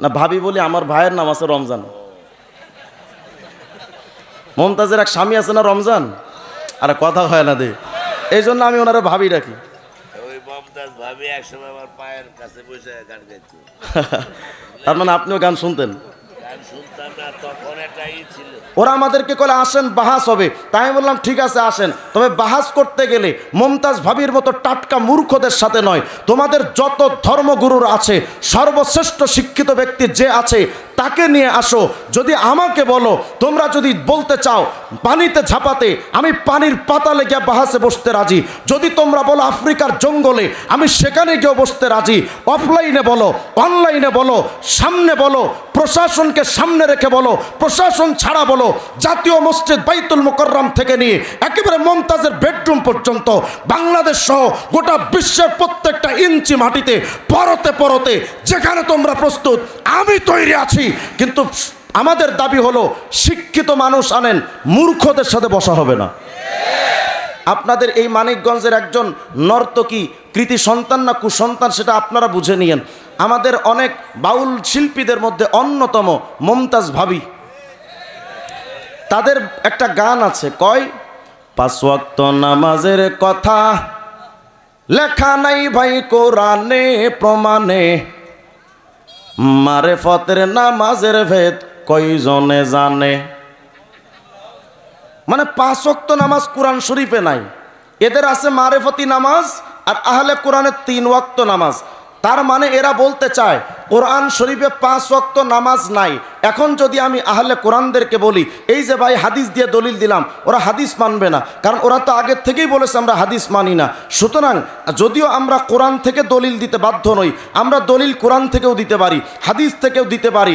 না ভাবি বলি আমার ভাইয়ের নাম আছে রমজান। মমতাজের এক স্বামী আছে না রমজান? আর কথা হয় না দে। এই জন্য আমি ওনারা ভাবি রাখি। ওই মমতাজ ভাবি একসময় আমার পায়ের কাছে গান গাইতো। তার মানে আপনিও গান শুনতেন? ওরা আমাদেরকে কলে আসেন, বাহাস হবে। তাই আমি বললাম, ঠিক আছে, আসেন। তবে বাহাস করতে গেলে মমতাজ ভাবির মতো টাটকা মূর্খদের সাথে নয়। তোমাদের যত ধর্মগুরুর আছে, সর্বশ্রেষ্ঠ শিক্ষিত ব্যক্তি যে আছে, তাকে নিয়ে আসো। যদি আমাকে বলো, তোমরা যদি বলতে চাও, পানিতে ঝাপাতে, আমি পানির পাতালে গিয়ে বাহাসে বসতে রাজি। যদি তোমরা বলো, আফ্রিকার জঙ্গলে আমি সেখানে গিয়ে বসতে রাজি। অফলাইনে বলো, অনলাইনে বলো, সামনে বলো প্রশাসনকে সামনে রেখে বলো, প্রশাসন ছাড়া বলো, জাতীয় মসজিদ বাইতুল মোকররম থেকে নিয়ে একেবারে মমতাজের বেডরুম পর্যন্ত, বাংলাদেশ সহ গোটা বিশ্বের প্রত্যেকটা ইঞ্চি মাটিতে, পরতে পরতে যেখানে তোমরা প্রস্তুত, আমি তৈরি আছি। কিন্তু আমাদের দাবি হলো, শিক্ষিত মানুষ আনেন, মূর্খদের সাথে বসা হবে না। আপনাদের এই মানিকগঞ্জের একজন নর্তকী, কৃতি সন্তান না কুসন্তান, সেটা আপনারা বুঝে নিয়েন। আমাদের অনেক বাউল শিল্পীদের মধ্যে অন্যতম মমতাজ ভাবি। তাদের একটা গান আছে, কয়, পাঁচ নামাজের কথা লেখা নাই ভাই কোরআনে, প্রমাণে। মারে ফতের নামাজের ভেদ কয়জনে জানে? মানে পাঁচ ওয়াক্ত নামাজ কোরআন শরীফে নাই। এদের আছে মারেফতি নামাজ আর আহলে কোরআনের তিন ওয়াক্ত নামাজ। তার মানে এরা বলতে চায় কোরআন শরীফে পাঁচ ওয়াক্ত নামাজ নাই। এখন যদি আমি আহলে কোরআনদেরকে বলি, এই যে ভাই হাদিস দিয়ে দলিল দিলাম, ওরা হাদিস মানবে না। কারণ ওরা তো আগের থেকেই বলেছে আমরা হাদিস মানি না। সুতরাং যদিও আমরা কোরআন থেকে দলিল দিতে বাধ্য নই, আমরা দলিল কোরআন থেকেও দিতে পারি, হাদিস থেকেও দিতে পারি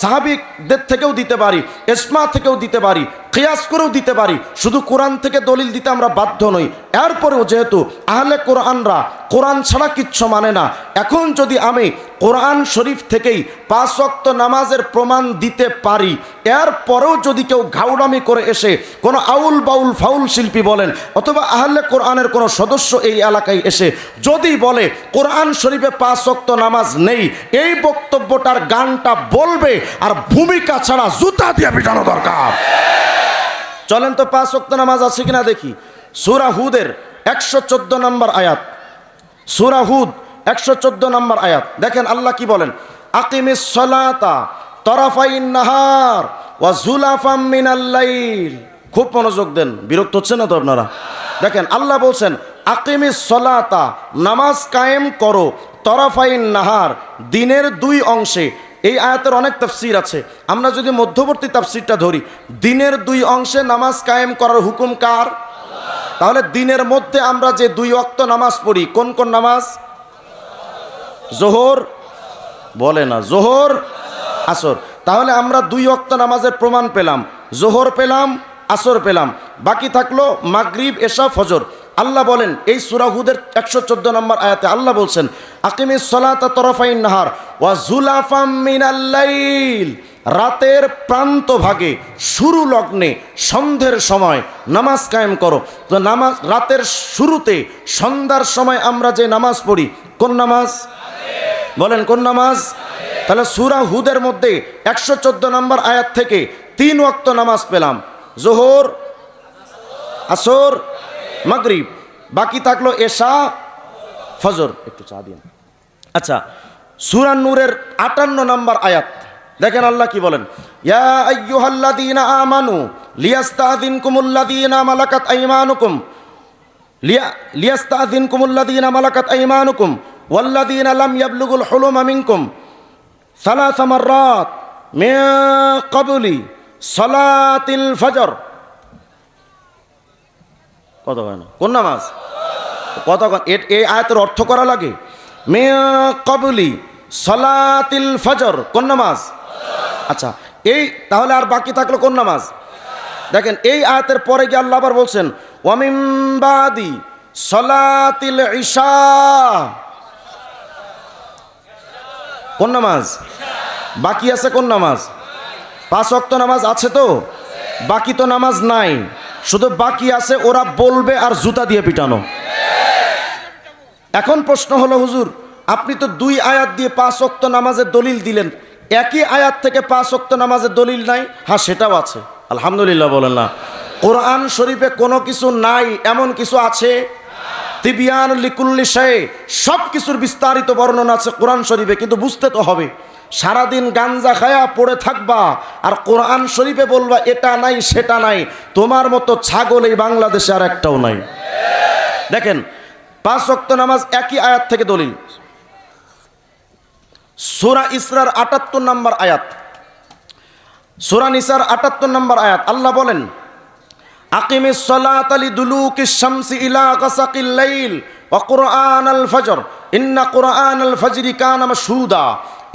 সাহাবিকদের থেকেও দিতে পারি এসমা থেকেও দিতে পারি, কিয়াস করেও দিতে পারি। শুধু কোরআন থেকে দলিল দিতে আমরা বাধ্য নই। এরপরেও যেহেতু আহলে কোরআনরা কোরআন ছাড়া কিচ্ছু মানে না, এখন যদি আমি কোরআন শরীফ থেকেই পাঁচ ওয়াক্ত নামাজের প্রমাণ দিতে পারি। এরপরেও যদি কেউ ঘাউড়ামি করে এসে কোনো আউল বাউল ফাউল শিল্পী বলেন অথবা আহলে কোরআনের কোনো সদস্য এই এলাকায় এসে যদি বলে, কোরআন শরীফে পাঁচ ওয়াক্ত নামাজ নেই, এই বক্তব্যটার গানটা বলবে আর ভূমিকা ছাড়া জুতা দিয়ে পিটানো দরকার। চলেন তো পাঁচ ওয়াক্ত নামাজ আছে কিনা দেখি। সুরা হুদের একশো চোদ্দ নম্বর আয়াত। সুরা হুদ একশো চোদ্দ নম্বর আয়াত। দেখেন আল্লাহ কি বলেন? সলাতা নাহার খুব মনোযোগ দেন, বিরক্ত হচ্ছে না তো আপনারা? দেখেন আল্লাহ বলছেন, আকিমিস সলাতা, নামাজ কায়েম করো, তরাফাইন নাহার, দিনের দুই অংশে। এই আয়াতের অনেক তাফসির আছে। আমরা যদি মধ্যবর্তী তাফসিরটা ধরি, দিনের দুই অংশে নামাজ কায়েম করার হুকুম কার? তাহলে দিনের মধ্যে আমরা যে দুই অক্ত নামাজ পড়ি, কোন কোন নামাজ? জোহর বলে না, জোহর আসর। তাহলে আমরা দুই অক্ত নামাজের প্রমাণ পেলাম, জোহর পেলাম, আসর পেলাম। বাকি থাকল মাগরিব, এশা, ফজর। আল্লাহ বলেন, এই সুরাহুদের একশো চোদ্দ নম্বর আয়াতে আল্লাহ বলছেন আকিমি সলাতা তরফাইন নাহার ওয়া জুলাফাম মিনাল্লাইল রাতের প্রান্ত ভাগে শুরু লগ্নে সন্ধ্যের সময় নামাজ কায়েম করো। তো নামাজ, রাতের শুরুতে সন্ধ্যার সময় আমরা যে নামাজ পড়ি, কোন নামাজ? বলেন, কোন নামাজ? তাহলে সুরা হুদের মধ্যে একশো চোদ্দ নম্বর আয়াত থেকে তিন ওয়াক্ত নামাজ পেলাম। জোহর, আসর, মাগরিব। বাকি থাকল এশা, ফজর। একটু চা দিন আচ্ছা সুরান নূরের আটান্ন নম্বর আয়াত। দেখেন আল্লাহ কি বলেন? ইয়া আমানু লিয়াস্তাযিনকুমুল্লাযীনা মালাকাত ওয়াল্লাযীনা লাম ইয়াবলুগুল হুলুমা মিনকুম সালাসা মাররাত মিন ক্বাবলি সালাতিল ফজর। কত হয় না কোন নামাজ? কত এই আয়াতের অর্থ করা লাগে? মে কবলি সলাতিল ফজর। কোন নামাজ? আচ্ছা এই তাহলে আর বাকি থাকল কোন নামাজ? দেখেন, এই আয়াতের পরে গিয়ে আল্লাহ আবার বলছেন ওয়ামিমবাদি সলাতিল ঈশা কোন নামাজ? বাকি আছে কোন নামাজ? পাঁচ অক্ত নামাজ আছে তো? বাকি তো নামাজ নাই। শুধু বাকি আছে, ওরা বলবে আর জুতা দিয়ে পিটানো। এখন প্রশ্ন হলো, হুজুর, আপনি তো দুই আয়াত দিয়ে পাঁচ অক্ত নামাজের দলিল দিলেন। একই আয়াত থেকে পাঁচ অক্ত নামাজের দলিল নাই? হ্যাঁ সেটাও আছে। আলহামদুলিল্লাহ বলেন না। কোরআন শরীফে কোনো কিছু নাই, এমন কিছু আছে তিবিয়ান লিকুল্লি শাহে সব কিছুর বিস্তারিত বর্ণনা আছে কোরআন শরীফে, কিন্তু বুঝতে তো হবে। সারাদিন গাঞ্জা খায়া পড়ে থাকবা আর কোরআন শরীফে বলবা, এটা নাই, সেটা নাই। তোমার মতো ছাগল এই বাংলাদেশে আর একটাও নাই। দেখেন, পাঁচ ওয়াক্ত নামাজ একই আয়াত থেকে দলিল। সোরা ইসরার আটাত্তর নম্বর আয়াত। সোরা নিসার আটাত্তর নম্বর আয়াত। আল্লাহ বলেন আকিমিস সালাত আলি দুলুকি শামসি ইলা গাসাকিল লাইল ওয়া কুরআন আল ফজর। ইন্না কুরআন আল ফজরি কানা মাশহুদা।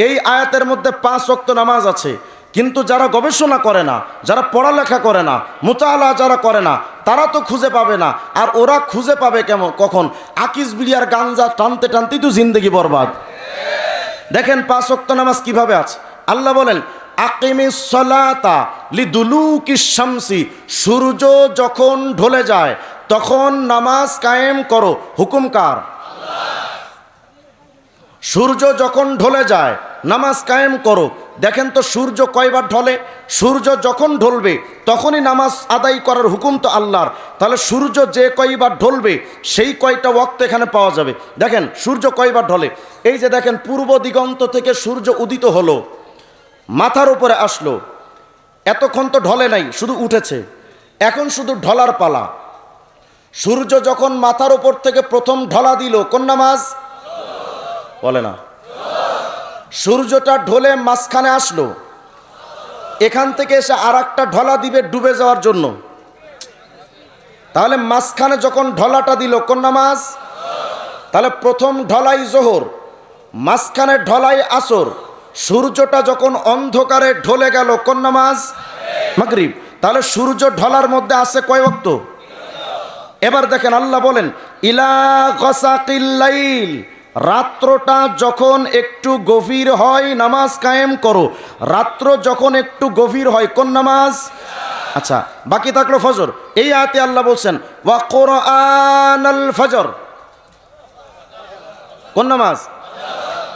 এই আয়াতের মধ্যে পাঁচ ওয়াক্ত নামাজ আছে। কিন্তু যারা গবেষণা করে না, যারা পড়ালেখা করে না, মোতালা যারা করে না, তারা তো খুঁজে পাবে না। আর ওরা খুঁজে পাবে কেমন, কখন? আকিস বিড়িয়ার গাঞ্জা টানতে টানতেই তো জিন্দগি বরবাদ। দেখেন পাঁচ ওয়াক্ত নামাজ কীভাবে আছে? আল্লাহ বলেন আকিমি সলাতা লিদুলুকি শামসি, সূর্য যখন ঢলে যায়, তখন নামাজ কায়েম করো। হুকুম কার? সূর্য যখন ঢলে যায়, নামাজ কায়েম করো। দেখেন তো সূর্য কয়বার ঢলে? সূর্য যখন ঢলবে, তখনই নামাজ আদায় করার হুকুম তো আল্লাহর। তাহলে সূর্য যে কয়বার ঢলবে, সেই কয়টা ওয়াক্ত এখানে পাওয়া যাবে। দেখেন, সূর্য কয়বার ঢলে? এই যে দেখেন, পূর্ব দিগন্ত থেকে সূর্য উদিত হলো। মাথার উপরে আসলো। এতক্ষণ তো ঢলে নাই, শুধু উঠেছে। এখন শুধু ঢলার পালা। সূর্য যখন মাথার উপর থেকে প্রথম ঢলা দিল, কোন নামাজ? বলে না। সূর্যটা ঢলে মাঝখানে আসলো। এখান থেকে এসে আর ঢলা দিবে ডুবে যাওয়ার জন্য। তাহলে মাঝখানে যখন ঢলাটা দিল, কোন নামাজ? তাহলে প্রথম ঢলাই জোহর, মাঝখানে ঢলাই আসর। সূর্যটা যখন অন্ধকারে ঢলে গেল, কোন নামাজ? মাগরিব। তাহলে সূর্য ঢলার মধ্যে আছে কয় ওয়াক্ত? এবার দেখেন আল্লাহ বলেন, ইলা গসাকিল্লাইল রাত্রটা যখন একটু গভীর হয়, নামাজ কায়েম করো। রাত্র যখন একটু গভীর হয়, কোন নামাজ? আচ্ছা বাকি থাকল ফজর। এই আয়াতে আল্লাহ বলছেন, ওয়া কোরআন ফজর। কোন নামাজ?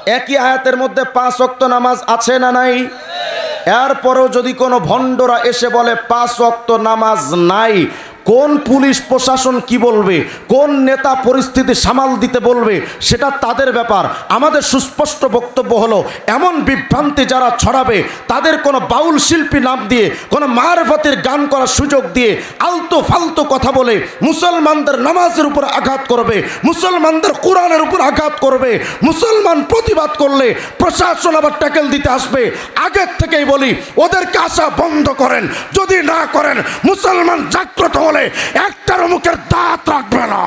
একই আয়াতের মধ্যে পাঁচ অক্ত নামাজ আছে না নাই? এরপরেও যদি কোনো ভণ্ডরা এসে বলে পাঁচ অক্ত নামাজ নাই কোন পুলিশ প্রশাসন কি বলবে? কোন নেতা পরিস্থিতি সামাল দিতে বলবে? সেটা তাদের ব্যাপার। আমাদের সুস্পষ্ট বক্তব্য হলো, এমন বিভ্রান্তি যারা ছড়াবে, তাদের কোনো বাউল শিল্পী নাম দিয়ে, কোনো মারফতের গান করার সুযোগ দিয়ে আলতো ফালতো কথা বলে মুসলমানদের নামাজের উপর আঘাত করবে, মুসলমানদের কোরআনের উপর আঘাত করবে, মুসলমান প্রতিবাদ করলে প্রশাসন আবার ট্যাকেল দিতে আসবে। আগের থেকেই বলি, ওদেরকে আসা বন্ধ করেন। যদি না করেন, মুসলমান জাগ্রত হলে একটার মুখের দাঁত রাখবে না।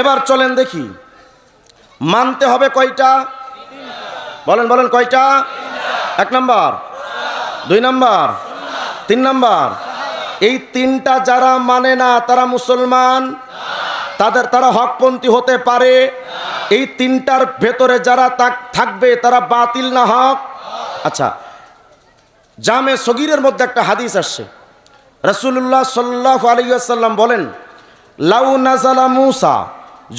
এবার চলেন দেখি, মানতে হবে কয়টা? বলেন বলেন, কয়টা? এক নাম্বার, দুই নাম্বার, তিন নাম্বার। এই তিনটা যারা মানে না, তারা মুসলমান। তাদের তারা হকপন্থী হতে পারে। এই তিনটার ভেতরে যারা থাকবে, তারা বাতিল না হক। আচ্ছা জামে সগিরের মধ্যে একটা হাদিস আসছে। রসুল্লাহ সাল্লাহ আলিয়াল্লাম বলেন, লাউ নাজালা মুসা।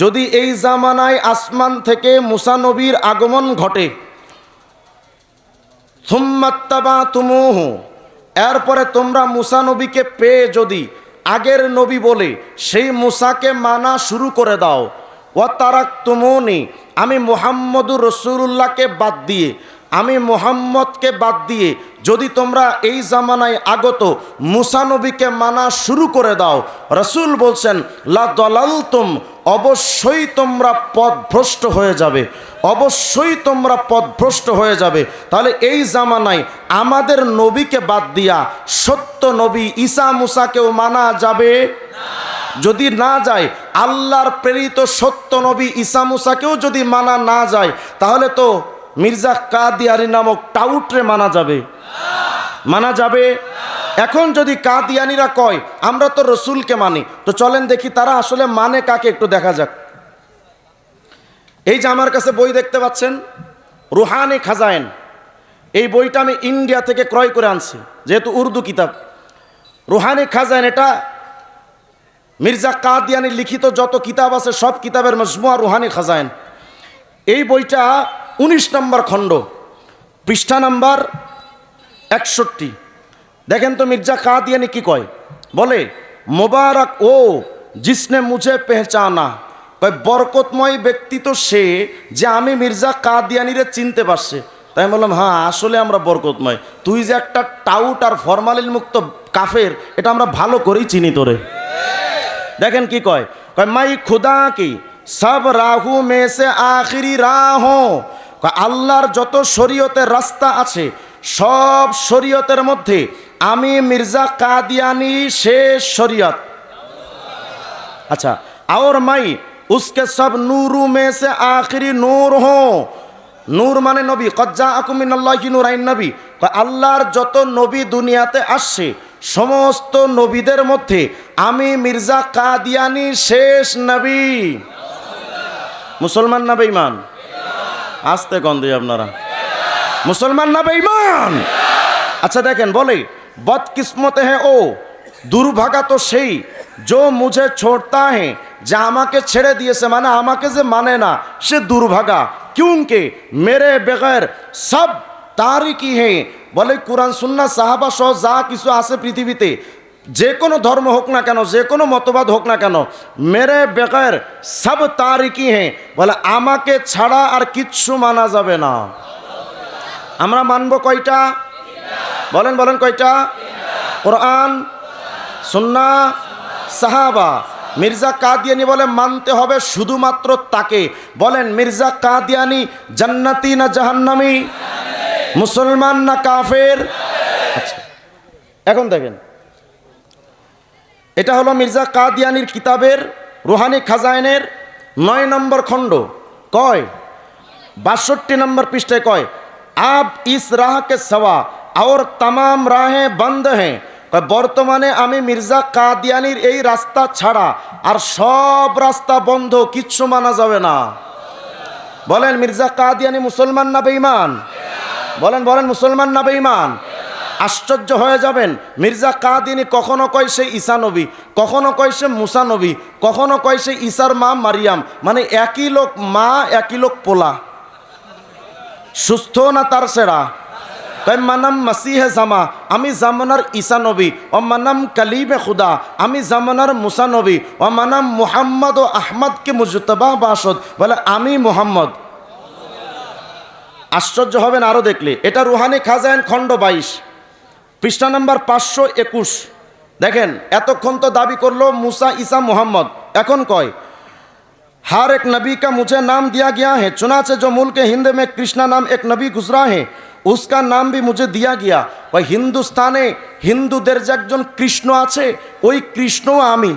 যদি এই জামানায় আসমান থেকে মুসা নবীর আগমন ঘটে থুম্মাত্তাবা তুমুহু এরপরে তোমরা মুসা নবীকে পেয়ে যদি আগের নবী বলে, সেই মুসাকে মানা শুরু করে দাও। ও তারাক তুমনি আমি মোহাম্মদুর রসুল্লাহকে বাদ দিয়ে, আমি মোহাম্মদকে বাদ দিয়ে যদি তোমরা এই জামানায় আগত মুসানবীকে মানা শুরু করে দাও। রসুল বলছেন, লা দলালতুম অবশ্যই তোমরা পথভ্রষ্ট হয়ে যাবে। অবশ্যই তোমরা পথভ্রষ্ট হয়ে যাবে। তাহলে এই জামানায় আমাদের নবীকে বাদ দিয়া সত্য নবী ঈসা মুসাকেও মানা যাবে? যদি না যায়, আল্লাহর প্রেরিত সত্য নবী ঈসা মুসাকেও যদি মানা না যায়, তাহলে তো মির্জা কাদিয়ারি নামক টাউটরে মানা যাবে। মানা যাবে? এখন যদি কাদিয়ানিরা কয়, আমরা তো রসুলকে মানি তো চলেন দেখি তারা আসলে মানে কাকে, একটু দেখা যাক। এই যে আমার কাছে বই দেখতে পাচ্ছেন, রুহানি খাজায়েন এই বইটা আমি ইন্ডিয়া থেকে ক্রয় করে আনছি, যেহেতু উর্দু কিতাব। রুহানি খাজান এটা মির্জা কাদিয়ানি লিখিত যত কিতাব আছে, সব কিতাবের মজমুয়া রুহানি খাজাইন। এই বইটা উনিশ নম্বর খণ্ড, পৃষ্ঠা নাম্বার একষট্টি। দেখেন তো মির্জা কাদিয়ানি কি কয়? বলে, মোবারক ও জিসনে মুঝে পেহচানা। কয়, বরকতময় ব্যক্তি তো সে যে আমি মির্জা কাদিয়ানিরে চিনতে পারছে। তাই আমি বললাম হ্যাঁ আসলে আমরা বরকতময়। তুই যে একটা টাউট আর ফরমালিন মুক্ত কাফের, এটা আমরা ভালো করেই চিনি তোরে। দেখেন কি কয়? কয়, মাই খুদা কি, সব রাহু মে সে আখিরি রাহ। আল্লাহর যত শরীয়তের রাস্তা আছে সব শরীয়তের মধ্যে আমি মির্জা কাদিয়ানি শেষ শরীয়ত। আচ্ছা আওর মাই, উসকে সব নুরু মে সে আখরি নূর হো। নূর মানে নবী কজ্জা আকুমিন আল্লাহ নূর আইন নবী আল্লাহর যত নবী দুনিয়াতে আসছে, সমস্ত নবীদের মধ্যে আমি মির্জা কাদিয়ানি শেষ নবী। মুসলমান না বেঈমান? আসতে গন্ধে আপনারা। মুসলমান না বেঈমান? আচ্ছা দেখেন, বলে, বদকিসমতে হ্যাঁ ও, দুর্ভাগা তো সেই জো মুঝে ছোড়তা হ্যাঁ যে আমাকে ছেড়ে দিয়েছে মানে আমাকে যে মানে না, সে দুর্ভাগা। কিউকে মেরে বেগের সব তারই কি হ্যাঁ বলে, কোরআন সুন্না সাহাবা সহ যা কিছু আছে পৃথিবীতে, যে কোনো ধর্ম হোক না কেন, যে কোনো মতবাদ হোক না কেন, মেরে বেগের সব তারিকি হ্যাঁ বলে, আমাকে ছাড়া আর কিচ্ছু মানা যাবে না। আমরা মানব কয়টা? বলেন বলেন কয়টা? কোরআন, সুন্না, সাহাবা। মির্জা কাদিয়ানি বলে মানতে হবে শুধুমাত্র তাকে। বলেন, মির্জা কাদিয়ানি জান্নাতি না জাহান্নামি? মুসলমান না কাফের? আচ্ছা এখন দেখেন। এটা হলো মির্জা কাদিয়ানির কিতাবের রুহানি খাজাইনের নয় নম্বর খণ্ড। কয়? বাষট্টি নম্বর পৃষ্ঠায় কয়? আব ইস রাহ কে সওয়া और तमाम রাহে বন্ধ হ্যাঁ কয় বর্তমানে আমি মির্জা কাদিয়ানির এই রাস্তা ছাড়া আর সব রাস্তা বন্ধ কিচ্ছু মানা যাবে না বলেন মির্জা কাদিয়ানি মুসলমান না বেঈমান বলেন বলেন মুসলমান না বেঈমান আশ্চর্য হয়ে যাবেন মির্জা কাদিনী কখনো কয় সে ঈসা নবী কখনো কয় সে মুসা নবী কখনো কয় সে ঈসার মা মারিয়াম মানে একই লোক মা একই লোক পোলা সুস্থ না তার সেরা। মানাম মাসিহে জামা, আমি জামানার ঈসা নবী। ও মানাম কালিমে খুদা, আমি জামানার মুসা নবী। ও মানাম মুহাম্মদ ও আহমদকে মুজতবা বাসদ, বলে, আমি মুহাম্মদ। আশ্চর্য হবেন আরও দেখলে। এটা রুহানি খাজাইন খণ্ড বাইশ। পৃষ্ঠা নাম্বার পাঁচশো একুশ। দেখেন, এতক্ষণ তো দাবি করল মুসা, ঈসা, মোহাম্মদ। এখন কয় हर एक नबी का मुझे नाम दिया गया है चुनाचे जो मुल्क हिंद में कृष्णा नाम एक नबी गुजरा है उसका नाम भी मुझे दिया गया ওই হিন্দুস্তানে হিন্দুদের যে একজন কৃষ্ণ আছে ওই কৃষ্ণ আমি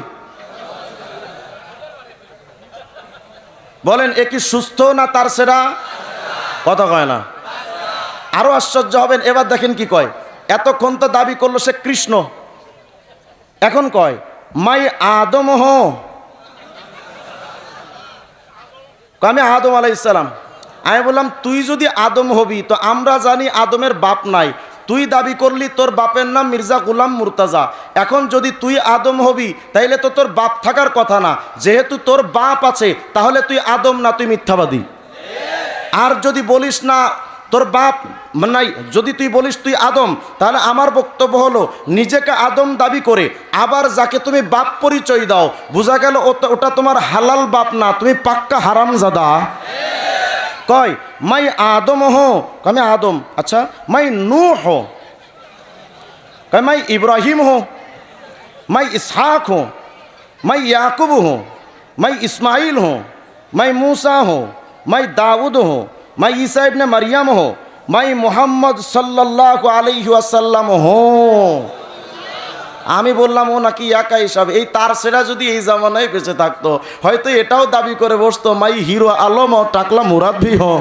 বলেন এ কি সুস্থ না তার সেরা কথা কয় না আরো আশ্চর্য হবেন এবার দেখেন কি কয় এতক্ষণ তো দাবি করলো সে কৃষ্ণ এখন কয় মাই আদম আমি আদম আলাই ইসলাম আমি বললাম, তুই যদি আদম হবি, তো আমরা জানি আদমের বাপ নাই। তুই দাবি করলি তোর বাপের নাম মির্জা গুলাম মুরতাজা। এখন যদি তুই আদম হবি, তাইলে তো তোর বাপ থাকার কথা না। যেহেতু তোর বাপ আছে, তাহলে তুই আদম না, তুই মিথ্যাবাদী। আর যদি বলিস না তোর বাপ নাই, যদি তুই বলিস তুই আদম, তাহলে আমার বক্তব্য হলো, নিজেকে আদম দাবি করে, আবার যাকে তুমি বাপ পরিচয় দাও, বোঝা গেল ওটা তোমার হালাল বাপ না, তুমি পাক্কা হারাম জাদা কয়, মাই আদম হো। আমি আদম। আচ্ছা মাই নু হো। কয়, মাই ইব্রাহিম হো। মাই ইসহাক হো। মাই ইয়াকুব হো। মাই ইসমাইল হো। মাই মূসা হো। মাই দাউদ হো। मैं ईसा इब्न मरियम हूँ मैं मोहम्मद सल्लल्लाहु अलैहि वसल्लम हूँ আমি বললাম ও নাকি একাই সব এই তার সেরা যদি এই জামানায় বেঁচে থাকতো হয়তো এটাও দাবি করে বসতো মাই হিরো আলম ও টাকলা মুরাদ ভি হো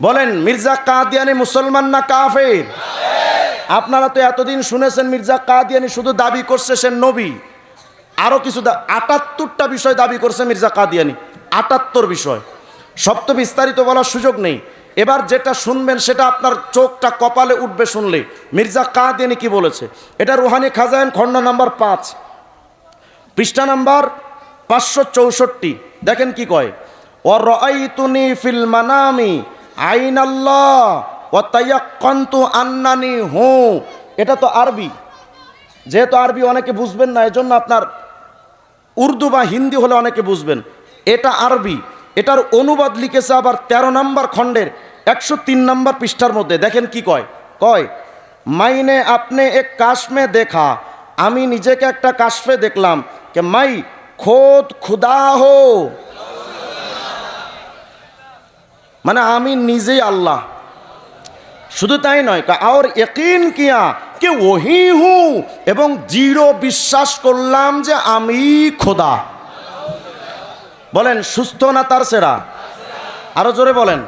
বলেন মির্জা কাদিয়ানি মুসলমান না কাফের আপনারা তো এতদিন শুনেছেন মির্জা কাদিয়ানি শুধু দাবি করছে সে নবী আরও কিছু দা- আটাত্তরটা বিষয় দাবি করছে মির্জা কাদিয়ানি আটাত্তর বিষয় সব তো বিস্তারিত বলার সুযোগ নেই। এবার যেটা শুনবেন সেটা আপনার চোখটা কপালে উঠবে শুনলে। মির্জা কাদিয়ানি কি বলেছে? এটা রুহানি খাজাইন খণ্ড নাম্বার পাঁচ। পৃষ্ঠা নাম্বার পাঁচশো চৌষট্টি। দেখেন কি কয়? ও রআইতুনি ফিল মানামি ও তাইয়াক্কান্তু আন্নানি হু। এটা তো আরবি। যেহেতু আরবি অনেকে বুঝবেন না, এজন্য আপনার উর্দু বা হিন্দি হলে অনেকে বুঝবেন। এটা আরবি। এটার অনুবাদ লিখেছে আবার ১৩ নম্বর খণ্ডের, একশো তিন নম্বর পৃষ্ঠার মধ্যে। দেখেন কি কয়? কয়, মাইনে আপনি এক কাশ্মে দেখা, আমি নিজেকে একটা কাশ্মে দেখলাম। কে, মাই, খোদ খুদা হো। মানে আমি নিজেই আল্লাহ। শুধু তাই নয় আর একিন কিয়া, কে ওহি হু এবং জিরো বিশ্বাস করলাম যে আমি খোদা। বলেন, সুস্থ না তার সেরা? আরও জোরে বলেন।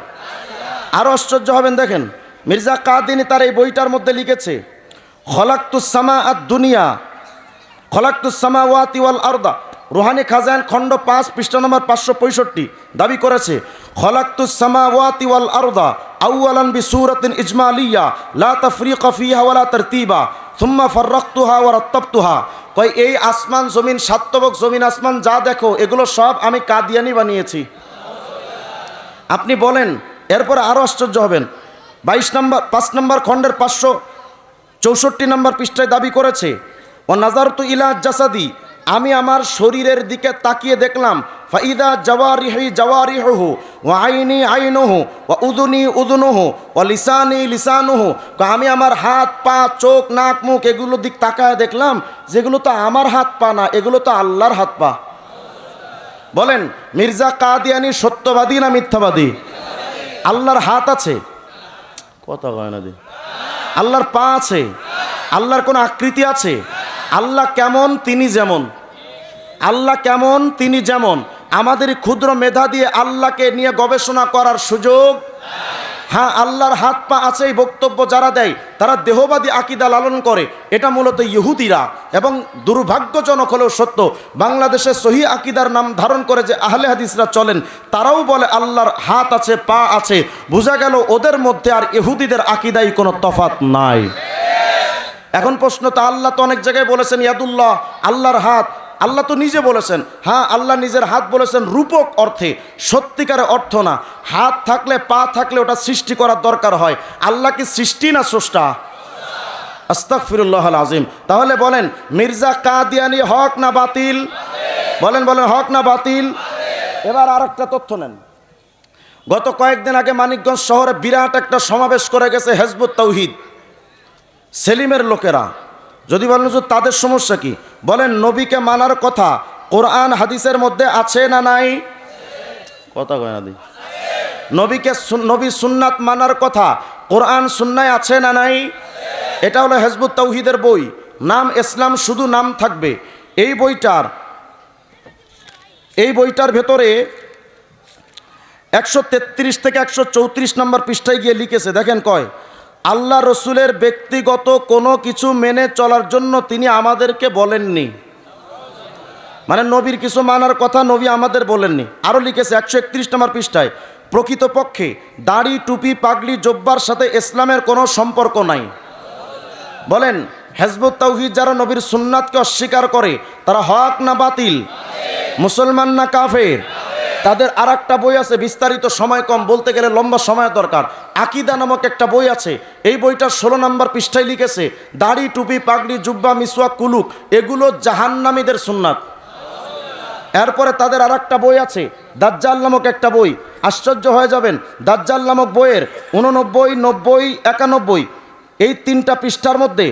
আরও আশ্চর্য হবেন, দেখেন। মির্জা কাদিনী তার এই বইটার মধ্যে লিখেছে খলাক্তুসামা আর দুনিয়া খলাক্তুসামা ওয়াতি ওয়াল আরদা। রুহানি খাজান খণ্ড পাঁচ, পৃষ্ঠা নম্বর পাঁচশো পঁয়ষট্টি দাবি করেছে খলাক্তুসামা ওয়াতি ওয়াল আরদা, আউয়ালান বি সুরাতিন ইজমালিয়া, লা তাফরিকা ফিহা ওয়ালা তারতিবা, সুম্মা ফাররাকতুহা ওয়া রাত্তাবতুহা। কয় এই আসমান জমিন সাত্তবক জমিন, আসমান যা দেখো, এগুলো সব আমি কাদিয়ানি বানিয়েছি। আপনি বলেন, এরপর আরও আশ্চর্য হবেন। বাইশ নম্বর, পাঁচ নম্বর খণ্ডের পাঁচশো চৌষট্টি নম্বর পৃষ্ঠায় দাবি করেছে, ও নাজারতু ইলা জাসাদি আমি আমার শরীরের দিকে তাকিয়ে দেখলাম ফাইদা জওয়ারিহি জওয়ারিহু ও আইনি আইনুহু ও উদুনি উদুনুহু ও লিসানি লিসানুহু। আমি আমার হাত, পা, চোখ, নাক, মুখ এগুলো দিক তাকায় দেখলাম, যেগুলো তো আমার হাত পা না, এগুলো তো আল্লাহর হাত পা। বলেন, মির্জা কাদিয়ানি সত্যবাদী না মিথ্যাবাদী? আল্লাহর হাত আছে। কথা কয় না দি। আল্লাহর পা আছে। আল্লাহর কোনো আকৃতি আছে। আল্লাহ কেমন, তিনি যেমন। আল্লাহ কেমন, তিনি যেমন। আমাদের ক্ষুদ্র মেধা দিয়ে আল্লাহকে নিয়ে গবেষণা করার সুযোগ? হ্যাঁ আল্লাহর হাত পা আছে এই বক্তব্য যারা দেয়, তারা দেহবাদী আকিদা লালন করে। এটা মূলত ইহুদিরা। এবং দুর্ভাগ্যজনক হলেও সত্য বাংলাদেশের সহি আকিদার নাম ধারণ করে যে আহলে হাদিসরা চলেন, তারাও বলে আল্লাহর হাত আছে, পা আছে। বোঝা গেল ওদের মধ্যে আর ইহুদিদের আকিদাই কোনো তফাত নাই। এখন প্রশ্ন, তো আল্লাহ তো অনেক জায়গায় বলেছেন, ইয়াদুল্লাহ, আল্লাহর হাত আল্লাহ তো নিজে বলেছেন হ্যাঁ আল্লাহ নিজের হাত বলেছেন রূপক অর্থে, সত্যিকারের অর্থ না। হাত থাকলে, পা থাকলে ওটা সৃষ্টি করার দরকার হয়। আল্লাহ কি সৃষ্টি না স্রষ্টা? আস্তাকফিরুল্লাহ আজিম তাহলে বলেন, মির্জা কাদিয়ানি হক না বাতিল? বলেন বলেন, হক না বাতিল? এবার আর একটা তথ্য নেন। গত কয়েকদিন আগে মানিকগঞ্জ শহরে বিরাট একটা সমাবেশ করে গেছে হেজবুত তৌহিদ। সেলিমের লোকেরা। যদি বলেন যে তাদের সমস্যা কি? বলেন, নবীকে মানার কথা কোরআন, হাদিসের মধ্যে আছে না নাই? কথা কয় না নবীকে নবী সুন্নাত মানার কথা কোরআন, সুন্নায় আছে না নাই? এটা হলো হেজবুত তৌহিদের বই। নাম ইসলাম শুধু নাম থাকবে। এই বইটার এই বইটার ভেতরে একশো তেত্রিশ থেকে একশো চৌত্রিশ নম্বর পৃষ্ঠায় গিয়ে লিখেছে। দেখেন কয় আল্লাহ রসুলের ব্যক্তিগত কোনো কিছু মেনে চলার জন্য তিনি আমাদেরকে বলেননি। মানে নবীর কিছু মানার কথা নবী আমাদের বলেননি। আরও লিখেছে একশো একত্রিশ নম্বর পৃষ্ঠায়, প্রকৃতপক্ষে দাড়ি, টুপি পাগলি জব্বার সাথে ইসলামের কোনো সম্পর্ক নাই। বলেন, হেজবুত তাওহিদ যারা নবীর সুন্নাতকে অস্বীকার করে, তারা হক না বাতিল? মুসলমান না কাফের? তাদের আর একটা বই আছে, বিস্তারিত সময় কম, বলতে গেলে লম্বা সময় দরকার। আকিদা নামক একটা বই আছে, এই বইটার ষোলো নম্বর পৃষ্ঠায় লিখেছে, দাড়ি, টুপি, পাগড়ি, জুব্বা মিসওয়া কুলুক, এগুলো জাহান্নামীদের সুন্নাত। এরপরে তাদের আর একটা বই আছে, দাজ্জাল নামক একটা বই। আশ্চর্য হয়ে যাবেন, দাজ্জাল নামক বইয়ের উননব্বই, নব্বই, একানব্বই, এই তিনটা পৃষ্ঠার মধ্যে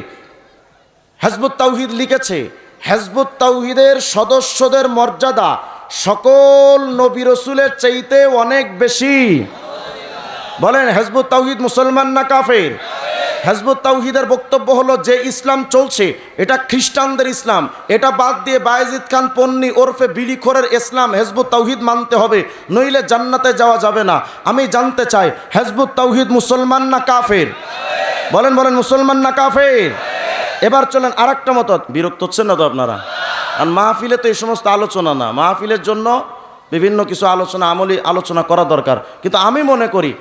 হেজবুত তাউহিদ লিখেছে, হেজবুত তাউহিদের সদস্যদের মর্যাদা সকল নবী রসুলের চাইতে অনেক বেশি। বলেন, হেজবুত তাওহিদ মুসলমান না কাফের? হেজবুত তাওহিদের বক্তব্য হলো যে ইসলাম চলছে, এটা খ্রিস্টানদের ইসলাম। এটা বাদ দিয়ে বায়েজিদ খান পন্নী ওরফে বিড়িখোরের ইসলাম হেজবুত তাওহিদ মানতে হবে, নইলে জান্নাতে যাওয়া যাবে না। আমি জানতে চাই, হেজবুত তাওহিদ মুসলমান না কাফের? বলেন বলেন, মুসলমান না কাফের? এবার চলেন আর একটা মত বিরক্ত হচ্ছেন না তো আপনারা? আর মাহফিলে তো এই সমস্ত আলোচনা না। মাহফিলের জন্য বিভিন্ন কিছু আলোচনা, আমলি আলোচনা করা দরকার। কিন্তু আমি মনে করি,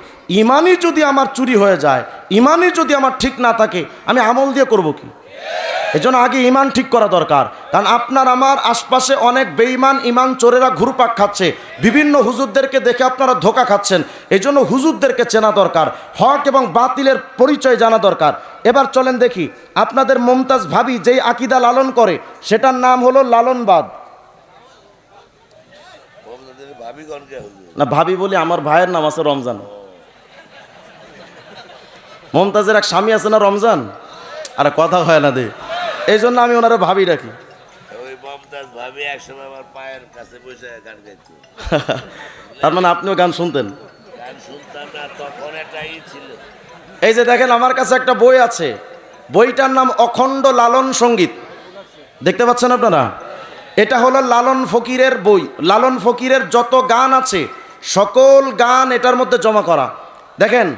ইমানই যদি আমার চুরি হয়ে যায়, ইমানই যদি আমার ঠিক না থাকে, আমি আমল দিয়ে করব কি? এজন্য আগে ইমান ঠিক করা দরকার। কারণ আপনার আমার আশপাশে অনেক বেঈমান ইমান চোরেরা ঘুরপাক খাচ্ছে। বিভিন্ন হুজুরদেরকে দেখে আপনারা ধোকা খাচ্ছেন। এই জন্য হুজুরদেরকে চেনা দরকার। হক এবং বাতিলের পরিচয় জানা দরকার। এবার চলেন দেখি আপনাদের মমতাজ ভাবি যেই আকিদা লালন করে সেটার নাম হলো লালনবাদ। না ভাবি বলি আমার ভাইয়ের নাম আছে রমজান। মমতাজের এক স্বামী আছে না রমজান? আরে কথা হয় না দে। এই জন্য আমি ওনারা ভাবি রাখি। তার মানে আপনিও গান শুনতেন? এই যে দেখেন আমার কাছে একটা বই আছে। বইটার নাম অখণ্ড লালন সংগীত। দেখতে পাচ্ছেন আপনারা? এটা হলো লালন ফকিরের বই। লালন ফকিরের যত গান আছে সকল গান এটার মধ্যে জমা করা। দেখেন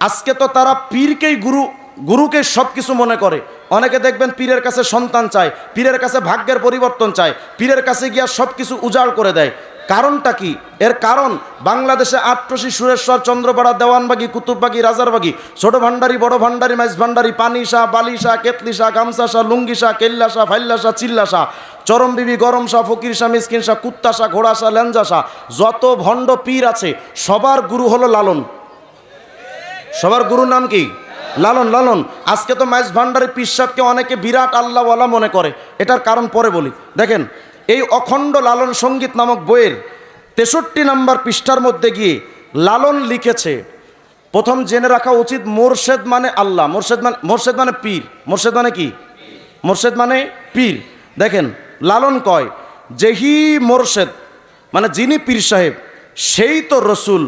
আজকে তো তারা পীরকেই গুরু গুরুকে সব কিছু মনে করে। অনেকে দেখবেন পীরের কাছে সন্তান চায়, পীরের কাছে ভাগ্যের পরিবর্তন চায়, পীরের কাছে গিয়া সব কিছু উজাড় করে দেয়। কারণটা কি? এর কারণ, বাংলাদেশে আট্রসি, সুরেশ্বর, চন্দ্রপাড়া, দেওয়ানবাগি, কুতুববাগি, রাজারবাগি ছোট ভান্ডারি বড় ভান্ডারি মাইজ ভান্ডারি পানি শাহ বালি শাহ কেতলি শাহ গামসা শাহ লুঙ্গি শাহ কেল্লা শাহ ফাইল্লা শাহ চিল্লা শাহ চরম বিবি গরম শাহ ফকির শাহ মিসকিন শাহ কুত্তা শাহ ঘোড়া শাহ ল্যাঞ্জা শাহ যত ভণ্ড পীর আছে, সবার গুরু হলো লালন। সবার গুরুর নাম কি? লালন লালন, আজকে তো মাইজ ভান্ডারি পিসাবকে অনেকে বিরাট আল্লাহওয়ালা মনে করে, এটার কারণ পরে বলি। দেখেন, এই অখণ্ড লালন সংগীত নামক বইয়ের তেষট্টি নাম্বার পৃষ্ঠার মধ্যে গিয়ে লালন লিখেছে, প্রথম জেনে রাখা উচিত মোরশেদ মানে আল্লাহ, মোরশেদ মানে মোরশেদ মানে পীর, মোরশেদ মানে কি? মোরশেদ মানে পীর। দেখেন, লালন কয়, যেহি মোরশেদ মানে যিনি পীর সাহেব, সেই তো রসুল।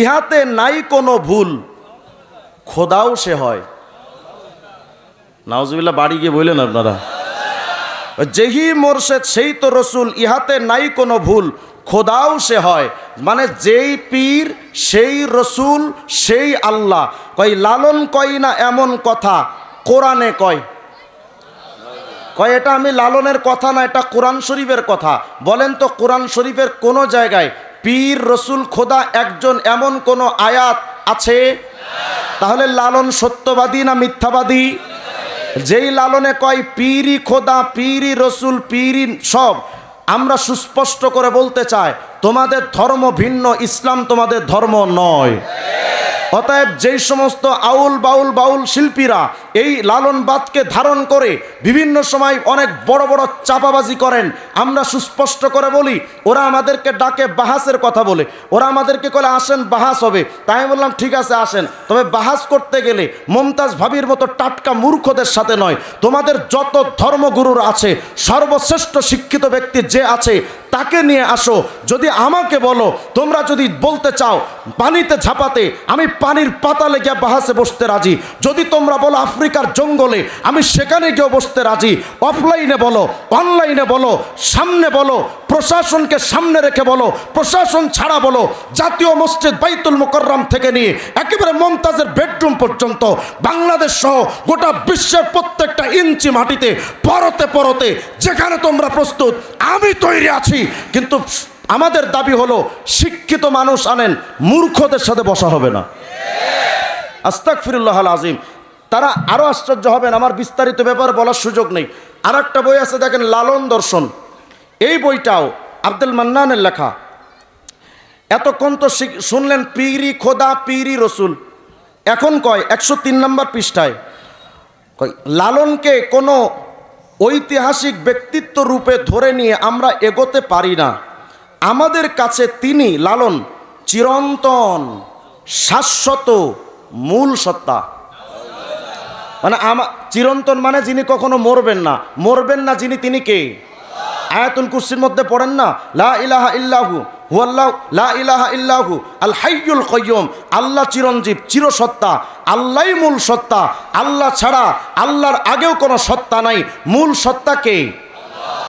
ইহাতে নাই কোনো ভুল। খোদাও সে হয়। নাওজুবিল্লাহ বাড়ি গিয়ে বললেন আপনারা, যেহি মোরশেদ, সেই তো রসুল, ইহাতে নাই কোনো ভুল, খোদাও সে হয়। মানে যেই পীর, সেই রসুল, সেই আল্লাহ। কয়, লালন কয় না এমন কথা, কোরআনে কয়। কয়, এটা আমি লালনের কথা না, এটা কোরআন শরীফের কথা। বলেন তো, কোরআন শরীফের কোনো জায়গায় পীর, রসুল, খোদা একজন এমন কোনো আয়াত আছে? তাহলে লালন সত্যবাদী না মিথ্যাবাদী? যেই লালনে কয়, পীরি খোদা, পীরি রসুল, পীরি সব। আমরা সুস্পষ্ট করে বলতে চাই, তোমাদের ধর্ম ভিন্ন, ইসলাম তোমাদের ধর্ম নয়। অতএব যেই সমস্ত আউল বাউল বাউল শিল্পীরা এই লালনবাদকে ধারণ করে বিভিন্ন সময় অনেক বড় বড় চাপাবাজি করেন, আমরা সুস্পষ্ট করে বলি, ওরা আমাদেরকে ডাকে বাহাসের কথা বলে, ওরা আমাদেরকে বলে আসেন বাহাস হবে। তাই আমি বললাম, ঠিক আছে, আসেন। তবে বাহাস করতে গেলে মমতাজ ভাবির মতো টাটকা মূর্খদের সাথে নয়। তোমাদের যত ধর্মগুরুর আছে, সর্বশ্রেষ্ঠ শিক্ষিত ব্যক্তি যে আছে, তাকে নিয়ে আসো। যদি আমাকে বলো, তোমরা যদি বলতে চাও পানিতে ঝাপাতে, আমি পানির পাতালে গিয়ে বাহাসে বসতে রাজি। যদি তোমরা বলো আফ্রিকার জঙ্গলে, আমি সেখানে গিয়ে বসতে রাজি। অফলাইনে বলো, অনলাইনে বলো, সামনে বলো, প্রশাসনকে সামনে রেখে বলো, প্রশাসন ছাড়া বলো, জাতীয় মসজিদ বাইতুল মোকররম থেকে নিয়ে একেবারে মমতাজের বেডরুম পর্যন্ত, বাংলাদেশ সহ গোটা বিশ্বের প্রত্যেকটা ইঞ্চি মাটিতে, পরতে পরতে যেখানে তোমরা প্রস্তুত, আমি তৈরি আছি। কিন্তু আমাদের দাবি হলো, শিক্ষিত মানুষ আনেন, মূর্খদের সাথে বসা হবে না। আস্তাক ফিরুল্লাহ আজিম তারা আরও আশ্চর্য হবেন, আমার বিস্তারিত ব্যাপারে বলার সুযোগ নেই। আর একটা বই আছে, দেখেন, লালন দর্শন। এই বইটাও আব্দুল মান্নানের লেখা। এতক্ষণ তো শুনলেন, পিরি খোদা, পিরি রসুল। এখন কয়, একশো তিন নম্বর পৃষ্ঠায়। লালনকে কোনো ঐতিহাসিক ব্যক্তিত্ব রূপে ধরে নিয়ে আমরা এগোতে পারি না। আমাদের কাছে তিনি লালন চিরন্তন, শাশ্বত মূল সত্তা। মানে আমা চিরন্তন মানে যিনি কখনো মরবেন না। মরবেন না যিনি, তিনি কে? আয়াতুল কুরসির মধ্যে পড়েন না, লা ইলাহা ইল্লাহু, হুয়াল্লাহ, লা ইলাহা ইল্লাহু, আল হাইয়ুল আল্লাহ চিরঞ্জীব, চিরসত্তা, আল্লাহই মূল সত্তা। আল্লাহ ছাড়া আল্লাহর আগেও কোনো সত্তা নাই। মূল সত্তা কে?